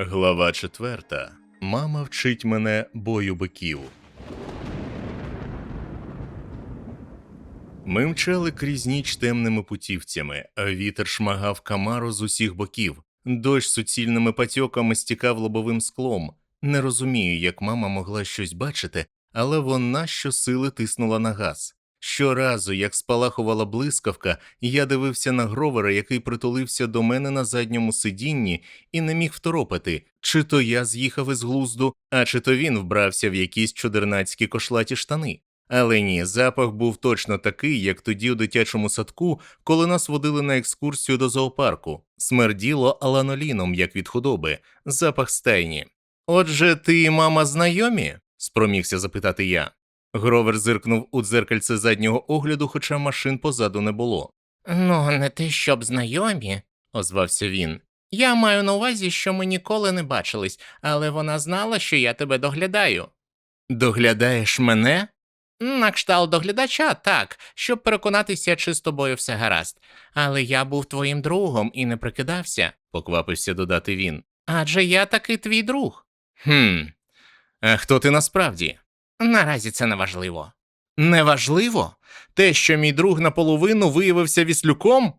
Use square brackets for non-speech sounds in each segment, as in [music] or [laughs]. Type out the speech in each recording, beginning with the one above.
Глава четверта. Мама вчить мене бою биків. Ми мчали крізь ніч темними путівцями, вітер шмагав камару з усіх боків. Дощ суцільними патьоками стікав лобовим склом. Не розумію, як мама могла щось бачити, але вона щосили тиснула на газ. Щоразу, як спалахувала блискавка, я дивився на гровера, який притулився до мене на задньому сидінні, і не міг второпати, чи то я з'їхав із глузду, а чи то він вбрався в якісь чудернацькі кошлаті штани. Але ні, запах був точно такий, як тоді у дитячому садку, коли нас водили на екскурсію до зоопарку. Смерділо аланоліном, як від худоби, запах стайні. Отже, ти мама знайомі? спромігся запитати я. Гровер зиркнув у дзеркальце заднього огляду, хоча машин позаду не було. Ну, не те, щоб знайомі, Озвався він. Я маю на увазі, що ми ніколи не бачились, але вона знала, що я тебе доглядаю. Доглядаєш мене? На кшталт доглядача, так, щоб переконатися, чи з тобою все гаразд. Але я був твоїм другом і не прикидався, поквапився додати він. адже я таки твій друг. Хм. А хто ти насправді? Наразі це не важливо. Неважливо? Те, що мій друг наполовину виявився віслюком?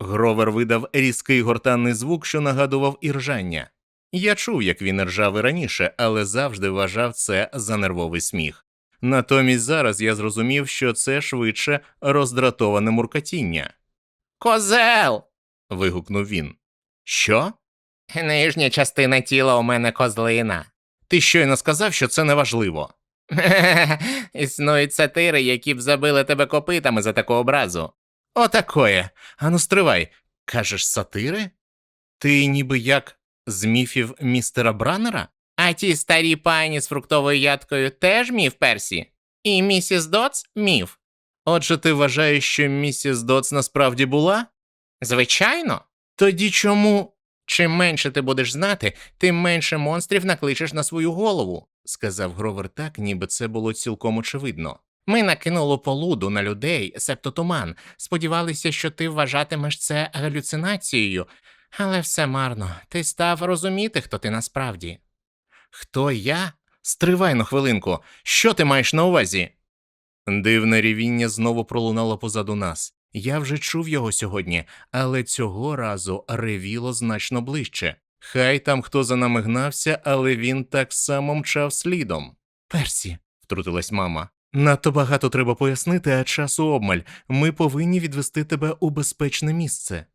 Гровер видав різкий гортанний звук, що нагадував іржання. Я чув, як він ржав і раніше, але завжди вважав це за нервовий сміх. Натомість зараз я зрозумів, що це швидше роздратоване муркатіння. Козел! вигукнув він. Що? Нижня частина тіла у мене козлина. Ти щойно сказав, що це неважливо. [laughs] Існують сатири, які б забили тебе копитами за таку образу. Отакоє. Ану, стривай. Кажеш, сатири? Ти ніби як з міфів містера Браннера? А ті старі пані з фруктовою ядкою теж міф Персі? І місіс Доц міф. Отже, ти вважаєш, що місіс Доц насправді була? Звичайно. Тоді чому? Чим менше ти будеш знати, тим менше монстрів накличеш на свою голову. Сказав Гровер так, ніби це було цілком очевидно. Ми накинули полуду на людей, себто туман. Сподівалися, що ти вважатимеш це галюцинацією, але все марно. Ти став розуміти, хто ти насправді. Хто я? Стривай на хвилинку. Що ти маєш на увазі? Дивне рівіння знову пролунало позаду нас. Я вже чув його сьогодні, але цього разу ревіло значно ближче. Хай там хто за нами гнався, але він так само мчав слідом. Персі, втрутилась мама. Надто багато треба пояснити, а часу обмаль. Ми повинні відвести тебе у безпечне місце.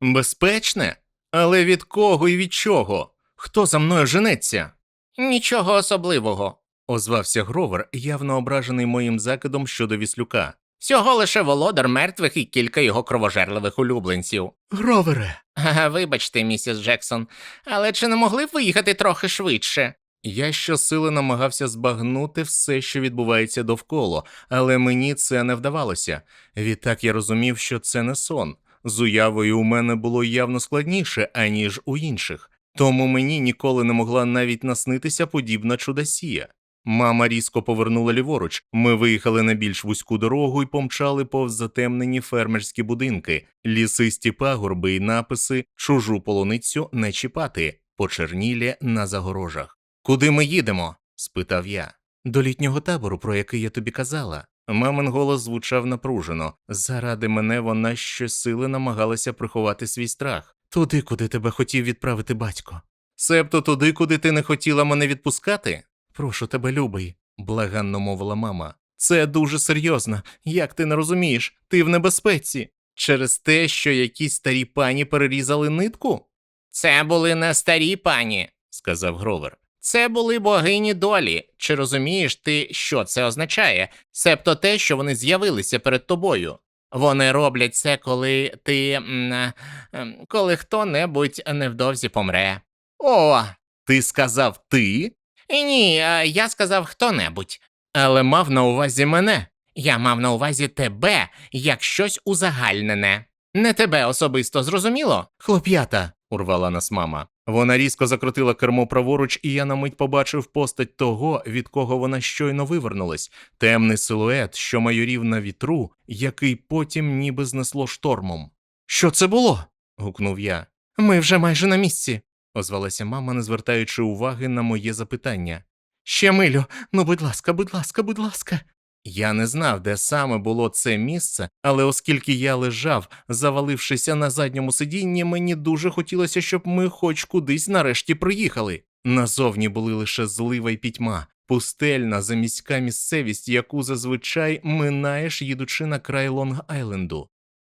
Безпечне? Але від кого і від чого? Хто за мною женеться? Нічого особливого. озвався Гровер, явно ображений моїм закидом щодо віслюка. Всього лише володар мертвих і кілька його кровожерливих улюбленців. Гровере. Ага, вибачте, місіс Джексон, але чи не могли б виїхати трохи швидше? Я щосили намагався збагнути все, що відбувається довкола, але мені це не вдавалося. Відтак я розумів, що це не сон. З уявою у мене було явно складніше, аніж у інших, тому мені ніколи не могла навіть наснитися подібна чудосія. Мама різко повернула ліворуч. Ми виїхали на більш вузьку дорогу і помчали повз затемнені фермерські будинки, лісисті пагорби і написи чужу полуницю не чіпати, почернілі на загорожах. Куди ми їдемо? спитав я. До літнього табору, про який я тобі казала. Мамин голос звучав напружено. Заради мене вона щосили намагалася приховати свій страх. Туди, куди тебе хотів відправити батько. Себто туди, куди ти не хотіла мене відпускати? Прошу тебе, любий, благанно мовила мама. Це дуже серйозно. Як ти не розумієш, ти в небезпеці. Через те, що якісь старі пані перерізали нитку? Це були не старі пані, сказав Гровер. це були богині долі. Чи розумієш ти, що це означає? Себто те, що вони з'явилися перед тобою. Вони роблять це, коли ти. е, ем, коли хто-небудь невдовзі помре. О, ти сказав ти? І Ні, е, я сказав хто-небудь. Але мав на увазі мене. Я мав на увазі тебе як щось узагальнене. Не тебе особисто зрозуміло? Хлоп'ята, урвала нас мама. Вона різко закрутила кермо праворуч, і я на мить побачив постать того, від кого вона щойно вивернулась, темний силует, що майорів на вітру, який потім ніби знесло штормом. Що це було? гукнув я. Ми вже майже на місці. Озвалася мама, не звертаючи уваги на моє запитання. Ще милю, ну будь ласка, будь ласка, будь ласка. Я не знав, де саме було це місце, але оскільки я лежав, завалившися на задньому сидінні, мені дуже хотілося, щоб ми хоч кудись нарешті приїхали. Назовні були лише злива й пітьма, пустельна заміська місцевість, яку зазвичай минаєш, їдучи на край Лонг-Айленду.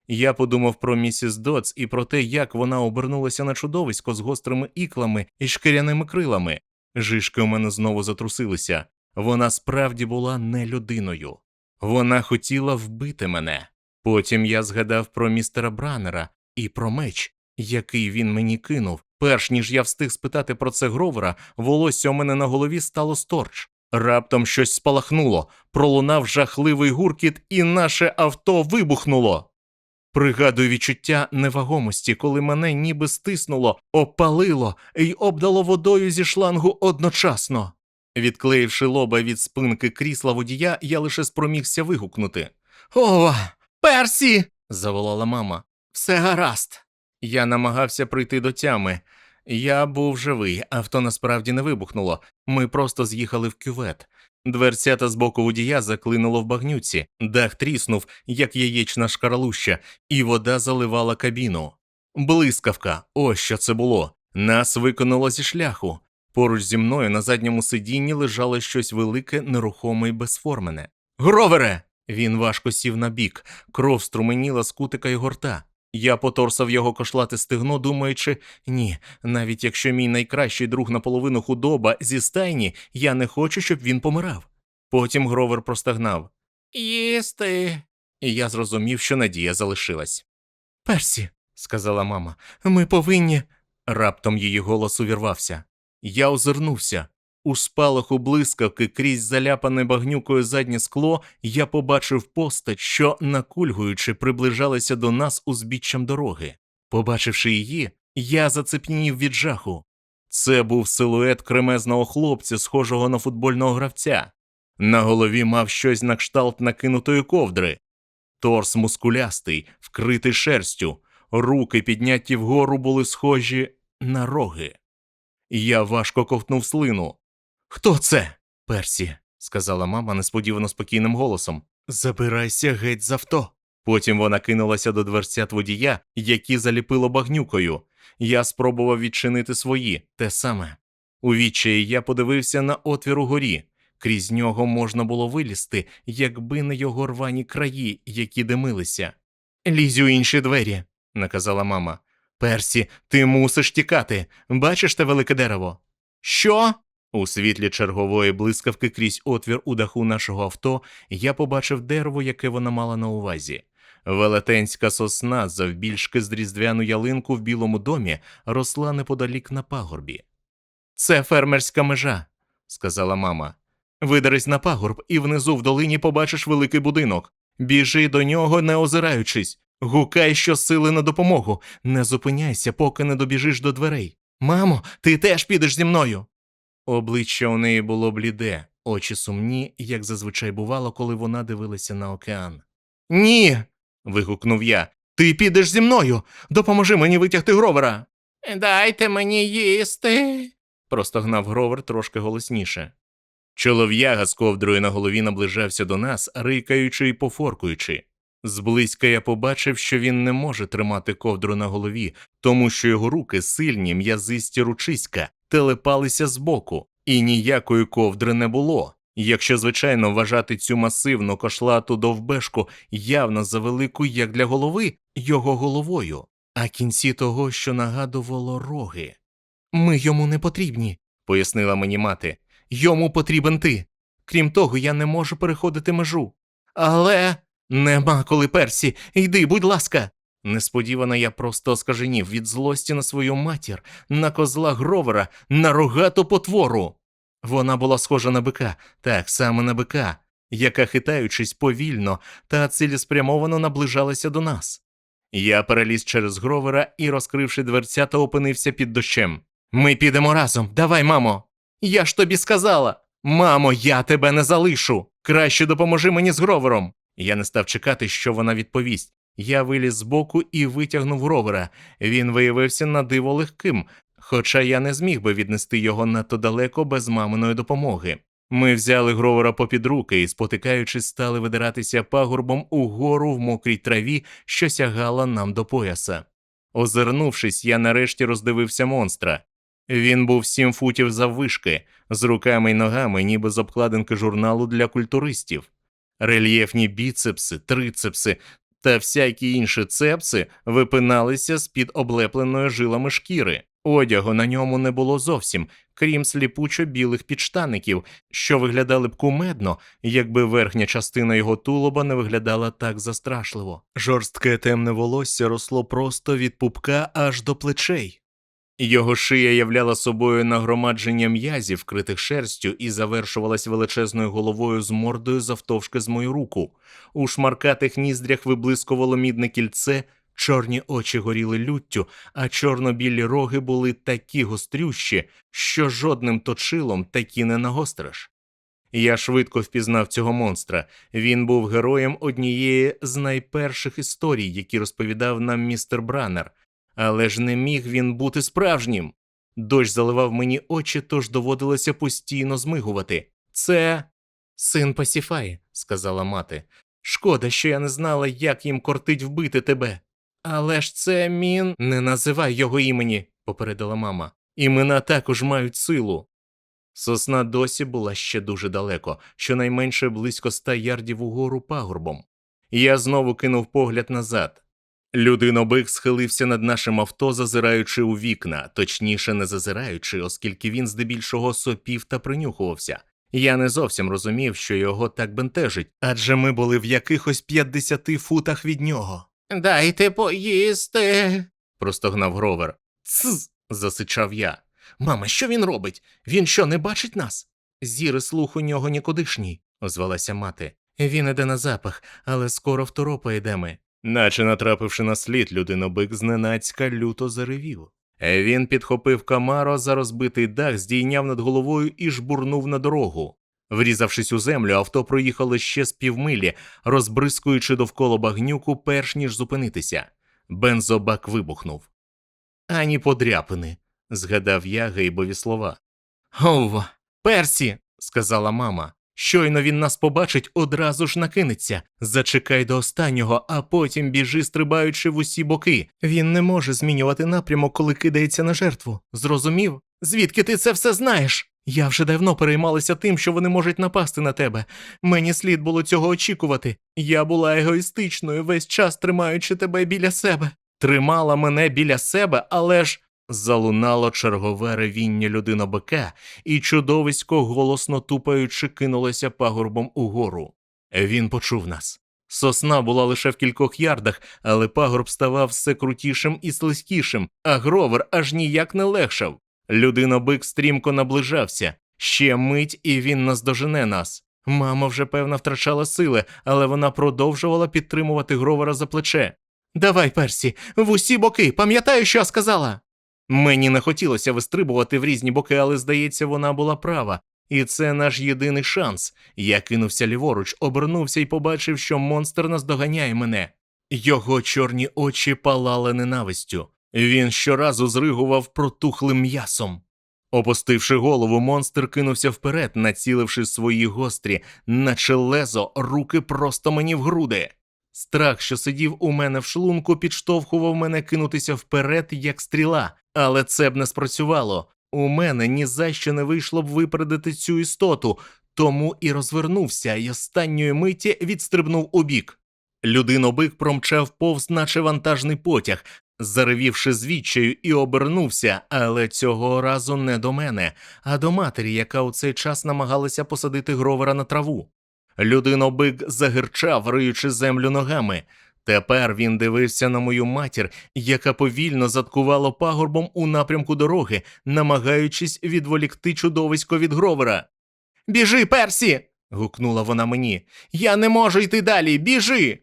Я подумав про місіс Додс і про те, як вона обернулася на чудовисько з гострими іклами і шкіряними крилами. Жишки у мене знову затрусилися. Вона справді була не людиною. Вона хотіла вбити мене. Потім я згадав про містера Бранера і про меч, який він мені кинув. Перш ніж я встиг спитати про це Гровера, волосся у мене на голові стало сторч. Раптом щось спалахнуло, пролунав жахливий гуркіт, і наше авто вибухнуло. Пригадую відчуття невагомості, коли мене ніби стиснуло, опалило і обдало водою зі шлангу одночасно. Відклеївши лоба від спинки крісла водія, я лише спромігся вигукнути. Ова, Персі! заволала мама. Все гаразд. Я намагався прийти до тями. Я був живий, авто насправді не вибухнуло. Ми просто з'їхали в кювет. Дверцята з боку водія заклинуло в багнюці, дах тріснув, як яєчна шкаралуща, і вода заливала кабіну. Блискавка, ось що це було. Нас виконало зі шляху. Поруч зі мною на задньому сидінні лежало щось велике, нерухоме й безформене. Гровере! Він важко сів на бік, кров струменіла з кутика й горта. Я поторсав його кошлати стегно, думаючи, ні, навіть якщо мій найкращий друг наполовину худоба зі стайні, я не хочу, щоб він помирав. Потім гровер простагнав, Їсти. і я зрозумів, що надія залишилась. Персі, Сказала мама. ми повинні. Раптом її голос увірвався. Я озирнувся. У спалаху блискавки крізь заляпане багнюкою заднє скло я побачив постать, що, накульгуючи, приближалася до нас узбіччям дороги. Побачивши її, я зацепнів від жаху. Це був силует кремезного хлопця, схожого на футбольного гравця. На голові мав щось на кшталт накинутої ковдри. Торс мускулястий, вкритий шерстю, руки, підняті вгору, були схожі на роги. Я важко ковтнув слину. Хто це? Персі, сказала мама несподівано спокійним голосом. Забирайся геть з авто. Потім вона кинулася до дверцят водія, які заліпило багнюкою. Я спробував відчинити свої, те саме. У відчаї я подивився на отвір угорі. Крізь нього можна було вилізти, якби не його рвані краї, які димилися. Лізь у інші двері, наказала мама. Персі, ти мусиш тікати. Бачиш те велике дерево? Що? У світлі чергової блискавки крізь отвір у даху нашого авто я побачив дерево, яке вона мала на увазі. Велетенська сосна, завбільшки з різдвяну ялинку в білому домі, росла неподалік на пагорбі. Це фермерська межа, сказала мама. Видерись на пагорб, і внизу в долині побачиш великий будинок. Біжи до нього, не озираючись. Гукай щосили на допомогу. Не зупиняйся, поки не добіжиш до дверей. Мамо, ти теж підеш зі мною. Обличчя у неї було бліде, очі сумні, як зазвичай бувало, коли вона дивилася на океан. Ні. вигукнув я. Ти підеш зі мною. Допоможи мені витягти гровера. Дайте мені їсти. простогнав гровер трошки голосніше. Чолов'яга з ковдрою на голові наближався до нас, рикаючи і пофоркуючи. Зблизька я побачив, що він не може тримати ковдру на голові, тому що його руки сильні, м'язисті ручиська, телепалися збоку, і ніякої ковдри не було. Якщо, звичайно, вважати цю масивну кошлату довбешку явно завелику, як для голови, його головою, а кінці того, що нагадувало роги. Ми йому не потрібні, пояснила мені мати. Йому потрібен ти. Крім того, я не можу переходити межу. Але нема коли Персі, йди, будь ласка. Несподівано я просто оскаженів від злості на свою матір, на козла Гровера, на рогату потвору. Вона була схожа на бика, так саме на бика, яка, хитаючись повільно та цілеспрямовано наближалася до нас. Я переліз через Гровера і, розкривши дверцята, опинився під дощем. Ми підемо разом. Давай, мамо. Я ж тобі сказала. Мамо, я тебе не залишу. Краще допоможи мені з Гровером. Я не став чекати, що вона відповість. Я виліз збоку і витягнув Гровера. Він виявився на диво легким, хоча я не зміг би віднести його надто далеко без маминої допомоги. Ми взяли Гровера попід руки і, спотикаючись, стали видиратися пагорбом угору в мокрій траві, що сягала нам до пояса. Озирнувшись, я нарешті роздивився монстра. Він був сім футів заввишки, з руками й ногами, ніби з обкладинки журналу для культуристів. Рельєфні біцепси, трицепси та всякі інші цепси випиналися з-під облепленої жилами шкіри. Одягу на ньому не було зовсім, крім сліпучо білих підштаників, що виглядали б кумедно, якби верхня частина його тулуба не виглядала так застрашливо. Жорстке темне волосся росло просто від пупка аж до плечей. Його шия являла собою нагромадження м'язів, вкритих шерстю, і завершувалась величезною головою з мордою завтовшки з мою руку. У шмаркатих ніздрях виблискувало мідне кільце, чорні очі горіли люттю, а чорно-білі роги були такі гострющі, що жодним точилом такі не нагостриш. Я швидко впізнав цього монстра. Він був героєм однієї з найперших історій, які розповідав нам містер Браннер. Але ж не міг він бути справжнім. Дощ заливав мені очі, тож доводилося постійно змигувати. Це син Пасіфаї, сказала мати. Шкода, що я не знала, як їм кортить вбити тебе. Але ж це мін. Не називай його імені, попередила мама. Імена також мають силу. Сосна досі була ще дуже далеко, щонайменше близько ста ярдів угору пагорбом. Я знову кинув погляд назад. Людинобик схилився над нашим авто, зазираючи у вікна, точніше, не зазираючи, оскільки він здебільшого сопів та принюхувався. Я не зовсім розумів, що його так бентежить, адже ми були в якихось 50 футах від нього. Дайте поїсти. простогнав Гровер. Цз. засичав я. Мама, що він робить? Він що, не бачить нас? Зіри слух у нього нікудишній, озвалася мати. Він іде на запах, але скоро второпає ми. Наче натрапивши на слід, людинобик зненацька люто заревів. Він підхопив камаро за розбитий дах, здійняв над головою і жбурнув на дорогу. Врізавшись у землю, авто проїхало ще з півмилі, розбризкуючи довкола багнюку, перш ніж зупинитися. Бензобак вибухнув. Ані подряпини, згадав я гейбові слова. Ова, Персі, сказала мама. Щойно він нас побачить, одразу ж накинеться. Зачекай до останнього, а потім біжи, стрибаючи в усі боки. Він не може змінювати напрямок, коли кидається на жертву. Зрозумів? Звідки ти це все знаєш? Я вже давно переймалася тим, що вони можуть напасти на тебе. Мені слід було цього очікувати. Я була егоїстичною, весь час тримаючи тебе біля себе. Тримала мене біля себе, але ж. Залунало чергове ревіння людинобика, і чудовисько, голосно тупаючи, кинулося пагорбом угору. Він почув нас. Сосна була лише в кількох ярдах, але пагорб ставав все крутішим і слизькішим, а гровер аж ніяк не легшав. Людинобик стрімко наближався. Ще мить, і він наздожене нас. Мама вже певно втрачала сили, але вона продовжувала підтримувати гровера за плече. Давай, Персі, в усі боки, пам'ятаю, що я сказала. Мені не хотілося вистрибувати в різні боки, але здається, вона була права. І це наш єдиний шанс. Я кинувся ліворуч, обернувся і побачив, що монстр наздоганяє мене. Його чорні очі палали ненавистю. Він щоразу зригував протухлим м'ясом. Опустивши голову, монстр кинувся вперед, націливши свої гострі, наче лезо, руки просто мені в груди. Страх, що сидів у мене в шлунку, підштовхував мене кинутися вперед, як стріла, але це б не спрацювало. У мене ні за що не вийшло б випередити цю істоту, тому і розвернувся, і останньої миті відстрибнув убік. Людинобик промчав повз, наче вантажний потяг, заревівши звідчаю, і обернувся, але цього разу не до мене, а до матері, яка у цей час намагалася посадити гровера на траву. Людинобик загирчав, риючи землю ногами. Тепер він дивився на мою матір, яка повільно заткувала пагорбом у напрямку дороги, намагаючись відволікти чудовисько від гровера. Біжи, Персі. гукнула вона мені. Я не можу йти далі. Біжи.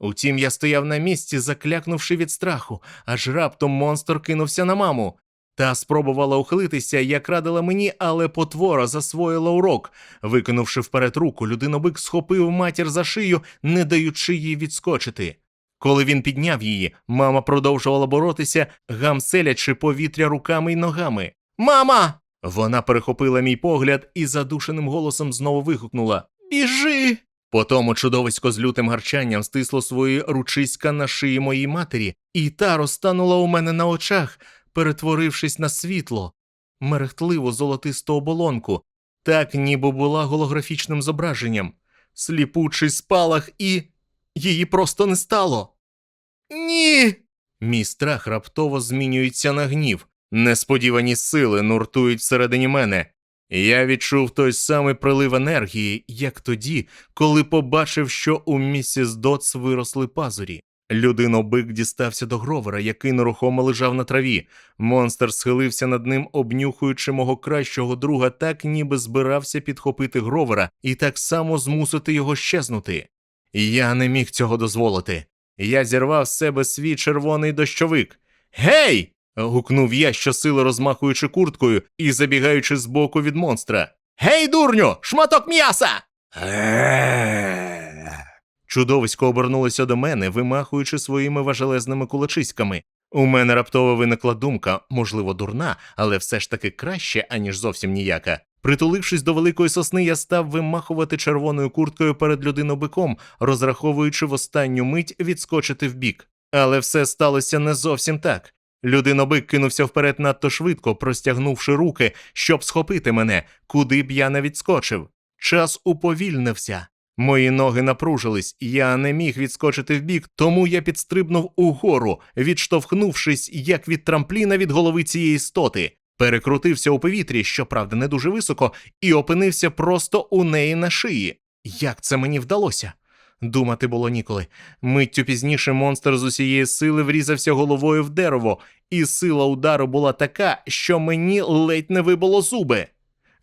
Утім, я стояв на місці, заклякнувши від страху, аж раптом монстр кинувся на маму. Та спробувала ухилитися, як радила мені, але потвора засвоїла урок. Викинувши вперед руку, людинобик схопив матір за шию, не даючи їй відскочити. Коли він підняв її, мама продовжувала боротися, гамселячи повітря руками й ногами. Мама! Вона перехопила мій погляд і задушеним голосом знову вигукнула Біжи! Потому чудовисько з лютим гарчанням стисло свої ручиська на шиї моїй матері, і та розтанула у мене на очах, перетворившись на світло, мерехтливу золотисту оболонку, так ніби була голографічним зображенням, сліпучий спалах, і її просто не стало. Ні! Мій страх раптово змінюється на гнів. Несподівані сили нуртують всередині мене. Я відчув той самий прилив енергії, як тоді, коли побачив, що у місіс Дотс виросли пазурі. Людинобик дістався до гровера, який нерухомо лежав на траві. Монстр схилився над ним, обнюхуючи мого кращого друга, так ніби збирався підхопити гровера і так само змусити його щезнути. Я не міг цього дозволити. Я зірвав з себе свій червоний дощовик. Гей! гукнув я, щосили розмахуючи курткою і забігаючи збоку від монстра. Гей, дурню! Шматок м'яса! Чудовисько обернулося до мене, вимахуючи своїми важелезними кулачиськами. У мене раптово виникла думка, можливо, дурна, але все ж таки краще, аніж зовсім ніяка. Притулившись до великої сосни, я став вимахувати червоною курткою перед людинобиком, розраховуючи в останню мить відскочити вбік. Але все сталося не зовсім так. Людинобик кинувся вперед надто швидко, простягнувши руки, щоб схопити мене, куди б я не відскочив. Час уповільнився. Мої ноги напружились, я не міг відскочити вбік, тому я підстрибнув угору, відштовхнувшись, як від трампліна від голови цієї істоти, перекрутився у повітрі, щоправда, не дуже високо, і опинився просто у неї на шиї. Як це мені вдалося? Думати було ніколи. Миттю пізніше монстр з усієї сили врізався головою в дерево, і сила удару була така, що мені ледь не вибило зуби.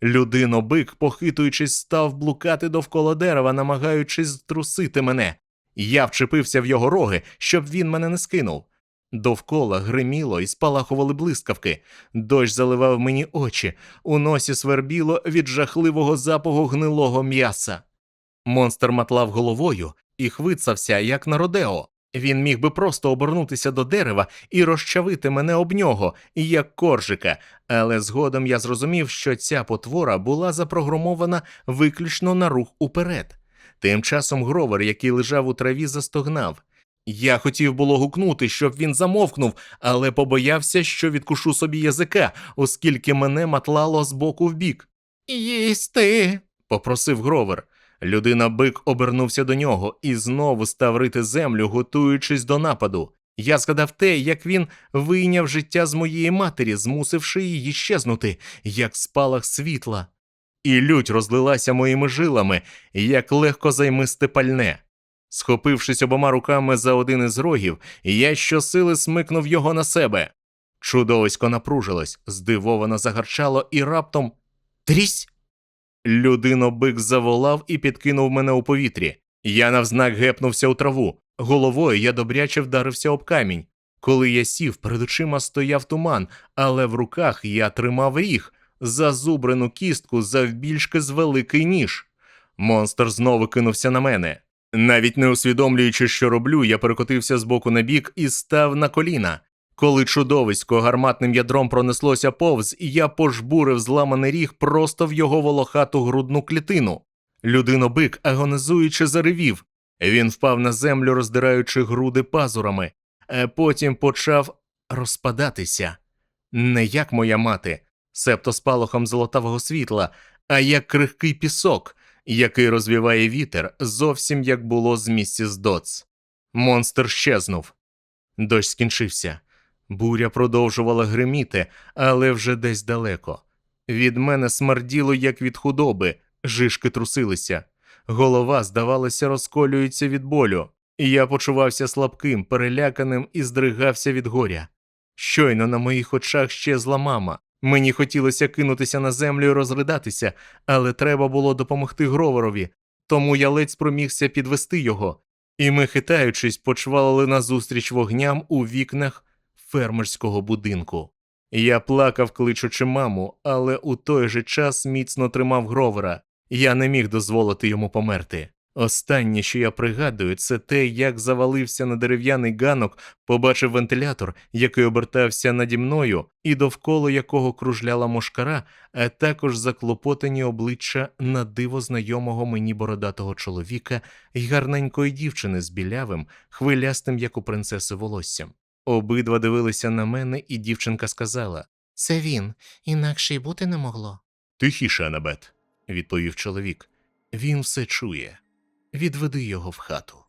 Людино-бик, похитуючись, став блукати довкола дерева, намагаючись зтрусити мене. Я вчепився в його роги, щоб він мене не скинув. Довкола гриміло і спалахували блискавки. Дощ заливав мені очі, у носі свербіло від жахливого запаху гнилого м'яса. Монстр матлав головою і хвицався, як на родео. Він міг би просто обернутися до дерева і розчавити мене об нього, як коржика, але згодом я зрозумів, що ця потвора була запрограмована виключно на рух уперед. Тим часом гровер, який лежав у траві, застогнав. Я хотів було гукнути, щоб він замовкнув, але побоявся, що відкушу собі язика, оскільки мене матлало з боку в бік. Їсти! попросив гровер. Людина бик обернувся до нього і знову став рити землю, готуючись до нападу. Я згадав те, як він вийняв життя з моєї матері, змусивши її щезнути, як спалах світла. І лють розлилася моїми жилами, як легко займисте пальне. Схопившись обома руками за один із рогів, я щосили смикнув його на себе. Чудовисько напружилось, здивовано загарчало і раптом трісь. Людино-бик заволав і підкинув мене у повітрі. Я навзнак гепнувся у траву. Головою я добряче вдарився об камінь. Коли я сів, перед очима стояв туман, але в руках я тримав ріг, зазубрену кістку завбільшки з великий ніж. Монстр знову кинувся на мене. Навіть не усвідомлюючи, що роблю, я перекотився з боку на бік і став на коліна. Коли чудовисько гарматним ядром пронеслося повз, і я пожбурив зламаний ріг просто в його волохату грудну клітину. Людинобик, агонизуючи, заревів. Він впав на землю, роздираючи груди пазурами, а потім почав розпадатися. Не як моя мати, септо спалахом золотавого світла, а як крихкий пісок, який розвіває вітер, зовсім як було з місіс Дотс. Монстр щезнув. Дощ скінчився. Буря продовжувала гриміти, але вже десь далеко. Від мене смерділо, як від худоби, жишки трусилися. Голова, здавалося, розколюється від болю, і я почувався слабким, переляканим і здригався від горя. Щойно на моїх очах щезла мама. Мені хотілося кинутися на землю і розридатися, але треба було допомогти Гроверові, тому я ледь спромігся підвести його, і ми, хитаючись, почвалили назустріч вогням у вікнах фермерського будинку. Я плакав, кличучи маму, але у той же час міцно тримав Гровера. Я не міг дозволити йому померти. Останнє, що я пригадую, це те, як завалився на дерев'яний ганок, побачив вентилятор, який обертався наді мною, і довкола якого кружляла мошкара, а також заклопотані обличчя на диво знайомого мені бородатого чоловіка й гарненької дівчини з білявим, хвилястим, як у принцеси волоссям. Обидва дивилися на мене, і дівчинка сказала: Це він, інакше й бути не могло. Тихіше, Анабет, відповів чоловік. Він все чує. Відведи його в хату.